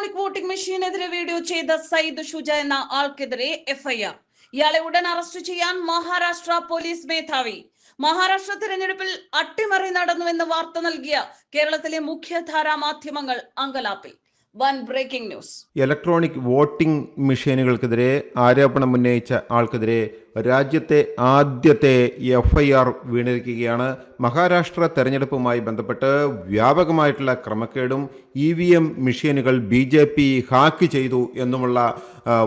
Electronic voting മെഷീനെതിരെ video ചെയ്ത സയ്യിദ് ഷുജ എന്ന ആൾക്കെതിരെ FIR ഇയാളെ ഉടൻ അറസ്റ്റ് ചെയ്യാൻ മഹാരാഷ്ട്ര പോലീസ് മേധാവി. മഹാരാഷ്ട്ര തിരഞ്ഞെടുപ്പിൽ അട്ടിമറി നടന്നുവെന്ന് വാർത്ത നൽകിയ കേരളത്തിലെ മുഖ്യധാരാ മാധ്യമങ്ങൾ അങ്കലാപ്പിൽ. വൻ ബ്രേക്കിംഗ് ന്യൂസ് ഇലക്ട്രോണിക് വോട്ടിംഗ് മെഷീനുകൾക്കെതിരെ ആരോപണം ഉന്നയിച്ച ആൾക്കെതിരെ രാജ്യത്തെ ആദ്യത്തെ എഫ് ഐ ആർ വീണിരിക്കുകയാണ്. മഹാരാഷ്ട്ര തെരഞ്ഞെടുപ്പുമായി ബന്ധപ്പെട്ട് വ്യാപകമായിട്ടുള്ള ക്രമക്കേടും ഇ വി എം മെഷീനുകൾ ബി ജെ പി ഹാക്ക് ചെയ്തു എന്നുമുള്ള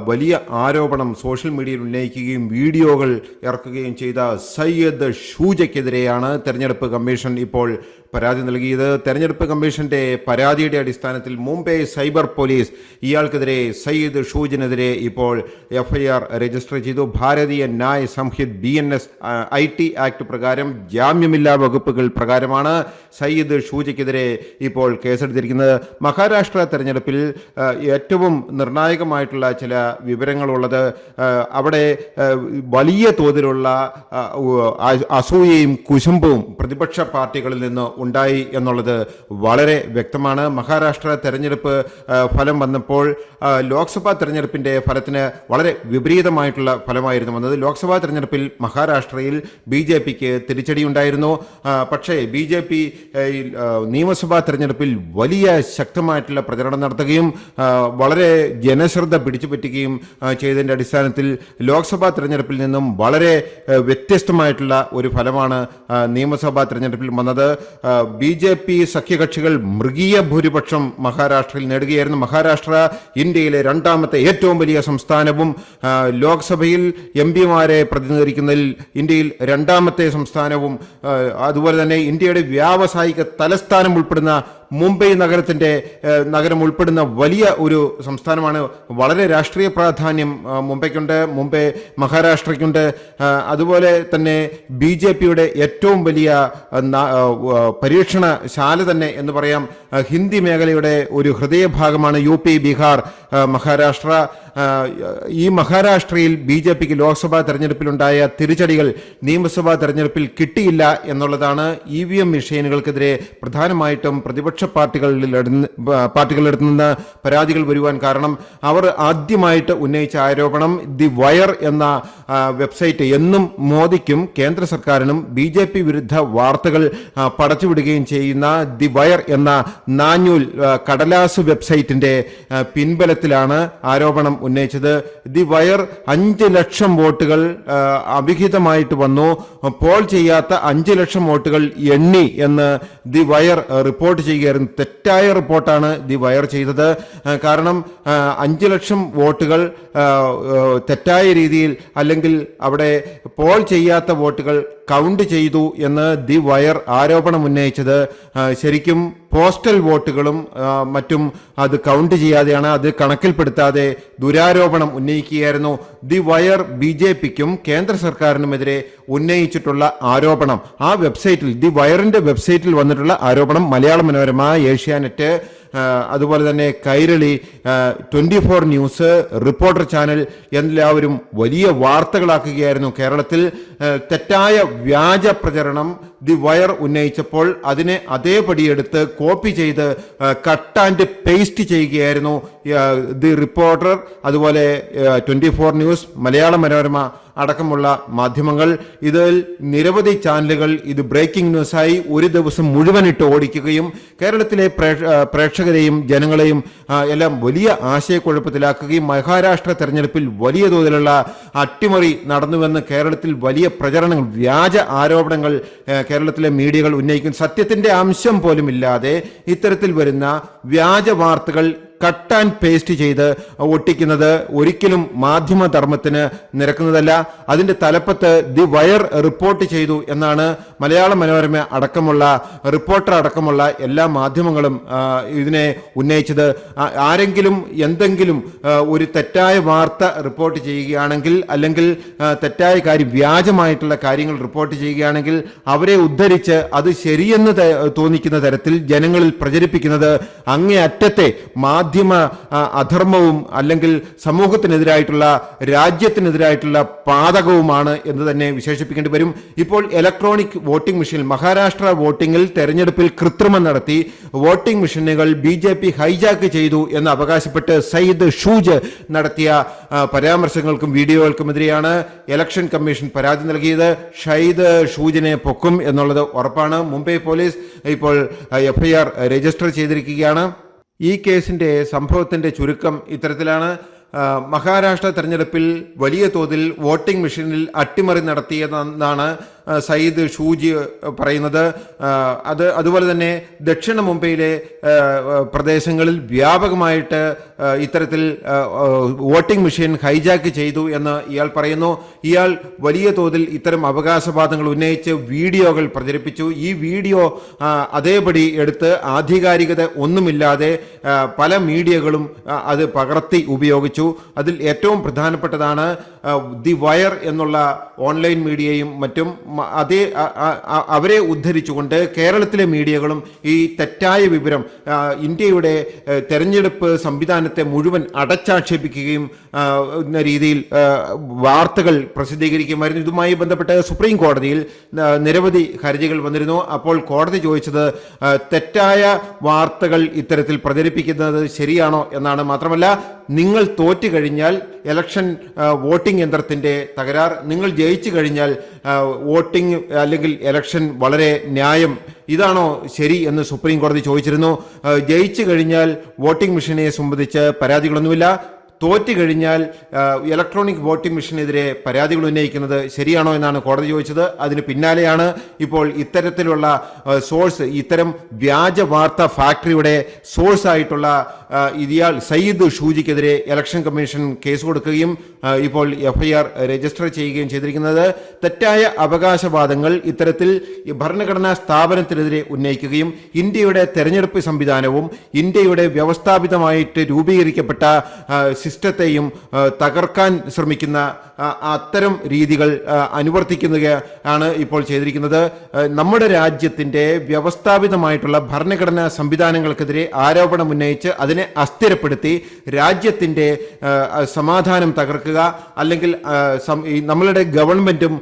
വലിയ ആരോപണം സോഷ്യൽ മീഡിയയിൽ ഉന്നയിക്കുകയും വീഡിയോകൾ ഇറക്കുകയും ചെയ്ത സയ്യദ് ഷൂജയ്ക്കെതിരെയാണ് തെരഞ്ഞെടുപ്പ് കമ്മീഷൻ ഇപ്പോൾ പരാതി നൽകിയത്. തെരഞ്ഞെടുപ്പ് കമ്മീഷന്റെ പരാതിയുടെ അടിസ്ഥാനത്തിൽ മുംബൈ സൈബർ പോലീസ് ഇയാൾക്കെതിരെ സയ്യിദ് ഷൂജിനെതിരെ ഇപ്പോൾ എഫ്ഐആർ രജിസ്റ്റർ ചെയ്തു. Bharatiya Nyay Samhit B N S I T act പ്രകാരം ജാമ്യമില്ലാ വകുപ്പുകൾ പ്രകാരമാണ് സയ്യിദ് ഷൂജയ്ക്കെതിരെ ഇപ്പോൾ കേസെടുത്തിരിക്കുന്നത്. മഹാരാഷ്ട്ര തെരഞ്ഞെടുപ്പിൽ ഏറ്റവും നിർണായകമായിട്ടുള്ള ചില വിവരങ്ങളുള്ളത് അവിടെ വലിയ തോതിലുള്ള അസൂയയും കുശുമ്പും പ്രതിപക്ഷ പാർട്ടികളിൽ നിന്ന് ഉണ്ടായി എന്നുള്ളത് വളരെ വ്യക്തമാണ്. മഹാരാഷ്ട്ര തെരഞ്ഞെടുപ്പ് ഫലം വന്നപ്പോൾ ലോക്സഭാ തെരഞ്ഞെടുപ്പിന്റെ ഫലത്തിന് വളരെ വിപരീതമായിട്ടുള്ള ഫലമായിരുന്നു വന്നത്. ലോക്സഭാ തെരഞ്ഞെടുപ്പിൽ മഹാരാഷ്ട്രയിൽ ബി ജെ പിക്ക് തിരിച്ചടിയുണ്ടായിരുന്നു. പക്ഷേ ബി ജെ പി നിയമസഭാ തെരഞ്ഞെടുപ്പിൽ വലിയ ശക്തമായിട്ടുള്ള പ്രചരണം നടത്തുകയും വളരെ ജനശ്രദ്ധ പിടിച്ചുപറ്റുകയും ചെയ്തതിന്റെ അടിസ്ഥാനത്തിൽ ലോക്സഭാ തെരഞ്ഞെടുപ്പിൽ നിന്നും വളരെ വ്യത്യസ്തമായിട്ടുള്ള ഒരു ഫലമാണ് നിയമസഭാ തെരഞ്ഞെടുപ്പിൽ വന്നത്. ബി ജെ പി സഖ്യകക്ഷികൾ മൃഗീയ ഭൂരിപക്ഷം മഹാരാഷ്ട്രയിൽ നേടുകയായിരുന്നു. മഹാരാഷ്ട്ര ഇന്ത്യയിലെ രണ്ടാമത്തെ ഏറ്റവും വലിയ സംസ്ഥാനവും ലോക്സഭയിൽ എം പിമാരെ പ്രതിനിധീകരിക്കുന്നതിൽ ഇന്ത്യയിൽ രണ്ടാമത്തെ സംസ്ഥാനവും അതുപോലെ തന്നെ ഇന്ത്യയുടെ വ്യാവസായിക തലസ്ഥാനം ഉൾപ്പെടുന്ന മുംബൈ നഗരത്തിന്റെ നഗരം ഉൾപ്പെടുന്ന വലിയ ഒരു സംസ്ഥാനമാണ്. വളരെ രാഷ്ട്രീയ പ്രാധാന്യം മുംബൈക്കുണ്ട് മുംബൈ മഹാരാഷ്ട്രയ്ക്കുണ്ട്. അതുപോലെ തന്നെ ബി ജെ പിയുടെ ഏറ്റവും വലിയ പരീക്ഷണശാല തന്നെ എന്ന് പറയാം. ഹിന്ദി മേഖലയുടെ ഒരു ഹൃദയഭാഗമാണ് യു പി ബീഹാർ മഹാരാഷ്ട്ര. ഈ മഹാരാഷ്ട്രയിൽ ബി ജെ പിക്ക് ലോക്സഭാ തെരഞ്ഞെടുപ്പിലുണ്ടായ തിരിച്ചടികൾ നിയമസഭാ തെരഞ്ഞെടുപ്പിൽ കിട്ടിയില്ല എന്നുള്ളതാണ് ഇ വി എം മെഷീനുകൾക്കെതിരെ പ്രധാനമായിട്ടും പ്രതിപക്ഷ പാർട്ടികളിൽ എടുന്ന് പാർട്ടികളുടെ അടുത്ത് നിന്ന് പരാതികൾ വരുവാൻ കാരണം അവർ ആദ്യമായിട്ട് ഉന്നയിച്ച ആരോപണം ദി വയർ എന്ന വെബ്സൈറ്റ് എന്നും മോദിക്കും കേന്ദ്ര സർക്കാരിനും ബി ജെ പി വിരുദ്ധ വാർത്തകൾ പടച്ചുവിടുകയും ചെയ്യുന്ന ദി വയർ എന്ന നാഞ്ഞൂൽ കടലാസ് വെബ്സൈറ്റിന്റെ പിൻബലത്തിലാണ് ആരോപണം ഉന്നയിച്ചത്. ദി വയർ അഞ്ച് ലക്ഷം വോട്ടുകൾ അവിഹിതമായിട്ട് വന്നു. പോൾ ചെയ്യാത്ത അഞ്ച് ലക്ഷം വോട്ടുകൾ എണ്ണി എന്ന് ദി വയർ റിപ്പോർട്ട് റിപ്പോർട്ട് ചെയ്യുകയായിരുന്നു തെറ്റായ റിപ്പോർട്ടാണ് ദി വയർ ചെയ്തത്. കാരണം അഞ്ച് ലക്ഷം വോട്ടുകൾ തെറ്റായ രീതിയിൽ അല്ലെങ്കിൽ അവിടെ പോൾ ചെയ്യാത്ത വോട്ടുകൾ കൗണ്ട് ചെയ്തു എന്ന് ദി വയർ ആരോപണം ഉന്നയിച്ചത്. ശരിക്കും പോസ്റ്റൽ വോട്ടുകളും മറ്റും അത് കൗണ്ട് ചെയ്യാതെയാണ് അത് കണക്കിൽപ്പെടുത്താതെ ദുരാരോപണം ഉന്നയിക്കുകയായിരുന്നു. ദി വയർ ബി ജെ പിക്കും കേന്ദ്ര സർക്കാരിനുമെതിരെ ഉന്നയിച്ചിട്ടുള്ള ആരോപണം. ആ വെബ്സൈറ്റിൽ ദി വയറിന്റെ വെബ്സൈറ്റിൽ വന്നിട്ടുള്ള ആരോപണം മലയാള മനോരമ ഏഷ്യാനെറ്റ് അതുപോലെ തന്നെ Kairali twenty four news reporter channel എല്ലാവരും വലിയ വാർത്തകളാക്കുകയായിരുന്നു കേരളത്തിൽ. തെറ്റായ വ്യാജ പ്രചരണം ദി വയർ ഉന്നയിച്ചപ്പോൾ അതിനെ അതേപടി എടുത്ത് കോപ്പി ചെയ്ത് കട്ട് ആൻഡ് പേസ്റ്റ് ചെയ്യുകയായിരുന്നു ദി റിപ്പോർട്ടർ. അതുപോലെ twenty four news Malayala Manorama അടക്കമുള്ള മാധ്യമങ്ങൾ. ഇതിൽ നിരവധി ചാനലുകൾ ഇത് ബ്രേക്കിംഗ് ന്യൂസായി ഒരു ദിവസം മുഴുവനിട്ട് ഓടിക്കുകയും കേരളത്തിലെ പ്രേക്ഷകരെയും ജനങ്ങളെയും എല്ലാം വലിയ ആശയക്കുഴപ്പത്തിലാക്കുകയും മഹാരാഷ്ട്ര തെരഞ്ഞെടുപ്പിൽ വലിയ തോതിലുള്ള അട്ടിമറി നടന്നുവെന്ന് കേരളത്തിൽ വലിയ പ്രചരണങ്ങൾ വ്യാജ ആരോപണങ്ങൾ കേരളത്തിലെ മീഡിയകൾ ഉന്നയിക്കുന്ന സത്യത്തിന്റെ അംശം പോലും ഇല്ലാതെ ഇത്തരത്തിൽ വരുന്ന വ്യാജ വാർത്തകൾ കട്ട് ആൻഡ് പേസ്റ്റ് ചെയ്ത് ഒട്ടിക്കുന്നത് ഒരിക്കലും മാധ്യമധർമ്മത്തിന് നിരക്കുന്നതല്ല. അതിന്റെ തലപ്പത്ത് ദി വയർ റിപ്പോർട്ട് ചെയ്തു എന്നാണ് മലയാള മനോരമ അടക്കമുള്ള റിപ്പോർട്ടർ അടക്കമുള്ള എല്ലാ മാധ്യമങ്ങളും ഇതിനെ ഉന്നയിച്ചത്. ആരെങ്കിലും എന്തെങ്കിലും ഒരു തെറ്റായ വാർത്ത റിപ്പോർട്ട് ചെയ്യുകയാണെങ്കിൽ അല്ലെങ്കിൽ തെറ്റായ കാര്യം വ്യാജമായിട്ടുള്ള കാര്യങ്ങൾ റിപ്പോർട്ട് ചെയ്യുകയാണെങ്കിൽ അവരെ ഉദ്ധരിച്ച് അത് ശരിയെന്ന് തോന്നിക്കുന്ന തരത്തിൽ ജനങ്ങളിൽ പ്രചരിപ്പിക്കുന്നത് അങ്ങേയറ്റത്തെ മാധ്യമ മാധ്യമ അധർമ്മവും അല്ലെങ്കിൽ സമൂഹത്തിനെതിരായിട്ടുള്ള രാജ്യത്തിനെതിരായിട്ടുള്ള പാതകവുമാണ് എന്ന് തന്നെ വിശേഷിപ്പിക്കേണ്ടി വരും. ഇപ്പോൾ ഇലക്ട്രോണിക് വോട്ടിംഗ് മെഷീൻ മഹാരാഷ്ട്ര വോട്ടിംഗിൽ തെരഞ്ഞെടുപ്പിൽ കൃത്രിമം നടത്തി വോട്ടിംഗ് മെഷീനുകൾ ബി ജെ പി ഹൈജാക്ക് ചെയ്തു എന്ന് അവകാശപ്പെട്ട് സയ്യിദ് ഷൂജ് നടത്തിയ പരാമർശങ്ങൾക്കും വീഡിയോകൾക്കുമെതിരെയാണ് ഇലക്ഷൻ കമ്മീഷൻ പരാതി നൽകിയത്. ഷയ്ദ് ഷൂജിനെ പൊക്കും എന്നുള്ളത് ഉറപ്പാണ്. മുംബൈ പോലീസ് ഇപ്പോൾ എഫ്ഐആർ രജിസ്റ്റർ ചെയ്തിരിക്കുകയാണ്. ഈ കേസിന്റെ സംഭവത്തിന്റെ ചുരുക്കം ഇത്തരത്തിലാണ്. മഹാരാഷ്ട്ര തെരഞ്ഞെടുപ്പിൽ വലിയ തോതിൽ വോട്ടിംഗ് മെഷീനിൽ അട്ടിമറി നടത്തിയതെന്നാണ് സയ്യിദ് ഷൂജി പറയുന്നത്. അത് അതുപോലെ തന്നെ ദക്ഷിണ മുംബൈയിലെ പ്രദേശങ്ങളിൽ വ്യാപകമായിട്ട് ഇത്തരത്തിൽ വോട്ടിംഗ് മെഷീൻ ഹൈജാക്ക് ചെയ്തു എന്ന് ഇയാൾ പറയുന്നു. ഇയാൾ വലിയ തോതിൽ ഇത്തരം അവകാശവാദങ്ങൾ ഉന്നയിച്ച് വീഡിയോകൾ പ്രചരിപ്പിച്ചു. ഈ വീഡിയോ അതേപടി എടുത്ത് ആധികാരികത ഒന്നുമില്ലാതെ പല മീഡിയകളും അത് പകർത്തി ഉപയോഗിച്ചു. അതിൽ ഏറ്റവും പ്രധാനപ്പെട്ടതാണ് ദി വയർ എന്നുള്ള ഓൺലൈൻ മീഡിയയും മറ്റും അതേ അവരെ ഉദ്ധരിച്ചുകൊണ്ട് കേരളത്തിലെ മീഡിയകളും ഈ തെറ്റായ വിവരം ഇന്ത്യയുടെ തെരഞ്ഞെടുപ്പ് സംവിധാനത്തെ മുഴുവൻ അടച്ചാക്ഷേപിക്കുകയും എന്ന രീതിയിൽ വാർത്തകൾ പ്രസിദ്ധീകരിക്കുമായിരുന്നു. ഇതുമായി ബന്ധപ്പെട്ട് സുപ്രീം കോടതിയിൽ നിരവധി ഹർജികൾ വന്നിരുന്നു. അപ്പോൾ കോടതി ചോദിച്ചത് തെറ്റായ വാർത്തകൾ ഇത്തരത്തിൽ പ്രചരിപ്പിക്കുന്നത് ശരിയാണോ എന്നാണ് മാത്രമല്ല നിങ്ങൾ തോറ്റു കഴിഞ്ഞാൽ ഇലക്ഷൻ വോട്ടിംഗ് യന്ത്രത്തിന്റെ തകരാർ. നിങ്ങൾ ജയിച്ചു കഴിഞ്ഞാൽ വോട്ടിംഗ് അല്ലെങ്കിൽ ഇലക്ഷൻ വളരെ ന്യായം. ഇതാണോ ശരി എന്ന് സുപ്രീം കോടതി ചോദിച്ചിരുന്നു. ജയിച്ചു കഴിഞ്ഞാൽ വോട്ടിംഗ് മെഷീനെ സംബന്ധിച്ച് പരാതികളൊന്നുമില്ല. തോറ്റു കഴിഞ്ഞാൽ ഇലക്ട്രോണിക് വോട്ടിംഗ് മെഷീനെതിരെ പരാതികൾ ഉന്നയിക്കുന്നത് ശരിയാണോ എന്നാണ് കോടതി ചോദിച്ചത്. അതിന് പിന്നാലെയാണ് ഇപ്പോൾ ഇത്തരത്തിലുള്ള സോഴ്സ് ഇത്തരം വ്യാജ വാർത്ത ഫാക്ടറിയുടെ സോഴ്സ് ആയിട്ടുള്ള ഇയാൾ സയ്യിദ് ഷൂജിക്കെതിരെ ഇലക്ഷൻ കമ്മീഷൻ കേസ് കൊടുക്കുകയും ഇപ്പോൾ എഫ്ഐആർ രജിസ്റ്റർ ചെയ്യുകയും ചെയ്തിരിക്കുന്നത്. തെറ്റായ അവകാശവാദങ്ങൾ ഇത്തരത്തിൽ ഭരണഘടനാ സ്ഥാപനത്തിനെതിരെ ഉന്നയിക്കുകയും ഇന്ത്യയുടെ തെരഞ്ഞെടുപ്പ് സംവിധാനവും ഇന്ത്യയുടെ വ്യവസ്ഥാപിതമായിട്ട് രൂപീകരിക്കപ്പെട്ട സിസ്റ്റത്തെയും തകർക്കാൻ ശ്രമിക്കുന്ന അത്തരം രീതികൾ അനുവർത്തിക്കുക ആണ് ഇപ്പോൾ ചെയ്തിരിക്കുന്നത്. നമ്മുടെ രാജ്യത്തിന്റെ വ്യവസ്ഥാപിതമായിട്ടുള്ള ഭരണഘടനാ സംവിധാനങ്ങൾക്കെതിരെ ആരോപണം ഉന്നയിച്ച് അതിനെ അസ്ഥിരപ്പെടുത്തി രാജ്യത്തിന്റെ സമാധാനം തകർക്കുക അല്ലെങ്കിൽ നമ്മളുടെ ഗവൺമെന്റും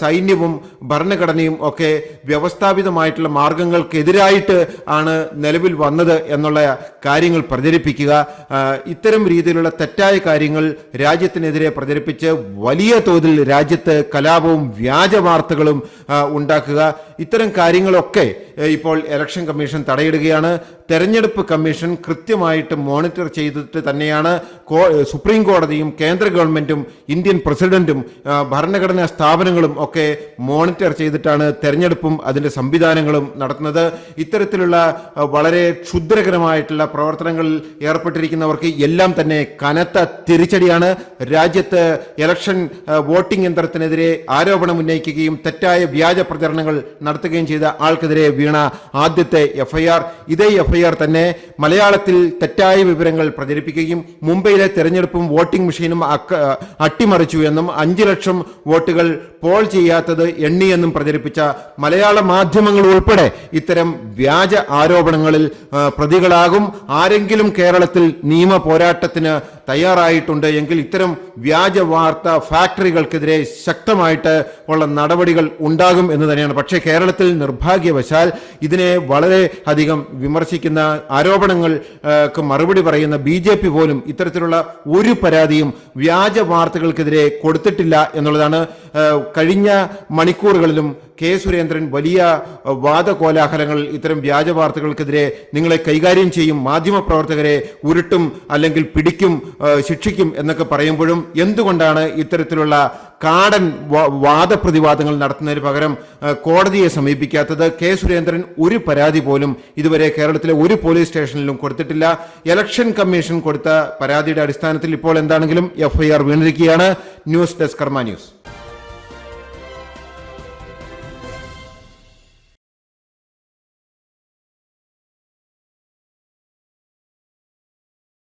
സൈന്യവും ഭരണഘടനയും ഒക്കെ വ്യവസ്ഥാപിതമായിട്ടുള്ള മാർഗങ്ങൾക്കെതിരായിട്ട് ആണ് നിലവിൽ വന്നത് എന്നുള്ള കാര്യങ്ങൾ പ്രചരിപ്പിക്കുക. ഇത്തരം രീതിയിലുള്ള തെറ്റായ കാര്യങ്ങൾ രാജ്യത്തിനെതിരെ പ്രചരിപ്പിച്ച് വലിയ തോതിൽ രാജ്യത്ത് കലാപവും വ്യാജ വാർത്തകളും ഉണ്ടാക്കുക. ഇത്തരം കാര്യങ്ങളൊക്കെ ഇപ്പോൾ ഇലക്ഷൻ കമ്മീഷൻ തടയിടുകയാണ്. തെരഞ്ഞെടുപ്പ് കമ്മീഷൻ കൃത്യമായിട്ട് മോണിറ്റർ ചെയ്തിട്ട് തന്നെയാണ് സുപ്രീം കോടതിയും കേന്ദ്ര ഗവൺമെന്റും ഇന്ത്യൻ പ്രസിഡന്റും ഭരണഘടനാ സ്ഥാപനങ്ങളും ഒക്കെ മോണിറ്റർ ചെയ്തിട്ടാണ് തെരഞ്ഞെടുപ്പും അതിന്റെ സംവിധാനങ്ങളും നടത്തുന്നത്. ഇത്തരത്തിലുള്ള വളരെ ക്ഷുദ്രകരമായിട്ടുള്ള പ്രവർത്തനങ്ങളിൽ ഏർപ്പെട്ടിരിക്കുന്നവർക്ക് എല്ലാം തന്നെ കനത്ത തിരിച്ചടിയാണ്. രാജ്യത്ത് ഇലക്ഷൻ വോട്ടിംഗ് യന്ത്രത്തിനെതിരെ ആരോപണം ഉന്നയിക്കുകയും തെറ്റായ വ്യാജ പ്രചരണങ്ങൾ നടത്തുകയും ചെയ്ത ആൾക്കെതിരെ വീണ ആദ്യത്തെ എഫ്ഐആർ ഇതേ എഫ്ഐആർ തന്നെ മലയാളത്തിൽ തെറ്റായ വിവരങ്ങൾ പ്രചരിപ്പിക്കുകയും മുംബൈയിലെ തെരഞ്ഞെടുപ്പും വോട്ടിംഗ് മെഷീനും അട്ടിമറിച്ചു എന്നും അഞ്ചു ലക്ഷം വോട്ടുകൾ പോൾ ചെയ്യാത്തത് എണ്ണിയെന്നും പ്രചരിപ്പിച്ച മലയാള മാധ്യമങ്ങൾ ഉൾപ്പെടെ ഇത്തരം വ്യാജ ആരോപണങ്ങളിൽ പ്രതികളാകും. ആരെങ്കിലും കേരളത്തിൽ നിയമ പോരാട്ടത്തിന് തയ്യാറായിട്ടുണ്ട് എങ്കിൽ ഇത്തരം വ്യാജ വാർത്ത ഫാക്ടറികൾക്കെതിരെ ശക്തമായിട്ട് ഉള്ള നടപടികൾ ഉണ്ടാകും എന്ന് തന്നെയാണ്. പക്ഷേ കേരളത്തിൽ നിർഭാഗ്യവശാൽ ഇതിനെ വളരെ അധികം വിമർശിക്കുന്ന ആരോപണങ്ങൾക്ക് മറുപടി പറയുന്ന ബി പോലും ഇത്തരത്തിലുള്ള ഒരു പരാതിയും വ്യാജ വാർത്തകൾക്കെതിരെ കൊടുത്തിട്ടില്ല എന്നുള്ളതാണ് കഴിഞ്ഞ മണിക്കൂറുകളിലും കെ സുരേന്ദ്രൻ വലിയ വാദകോലാഹലങ്ങൾ ഇത്തരം വ്യാജ വാർത്തകൾക്കെതിരെ നിങ്ങളെ കൈകാര്യം ചെയ്യും. മാധ്യമപ്രവർത്തകരെ ഉരുട്ടും അല്ലെങ്കിൽ പിടിക്കും ശിക്ഷിക്കും എന്നൊക്കെ പറയുമ്പോഴും എന്തുകൊണ്ടാണ് ഇത്തരത്തിലുള്ള കാടൻ വാദപ്രതിവാദങ്ങൾ നടത്തുന്നതിന് പകരം കോടതിയെ സമീപിക്കാത്തത്? കെ സുരേന്ദ്രൻ ഒരു പരാതി പോലും ഇതുവരെ കേരളത്തിലെ ഒരു പോലീസ് സ്റ്റേഷനിലും കൊടുത്തിട്ടില്ല. ഇലക്ഷൻ കമ്മീഷൻ കൊടുത്ത പരാതിയുടെ അടിസ്ഥാനത്തിൽ ഇപ്പോൾ എന്താണെങ്കിലും FIR വീണിരിക്കുകയാണ്. News desk Karma news.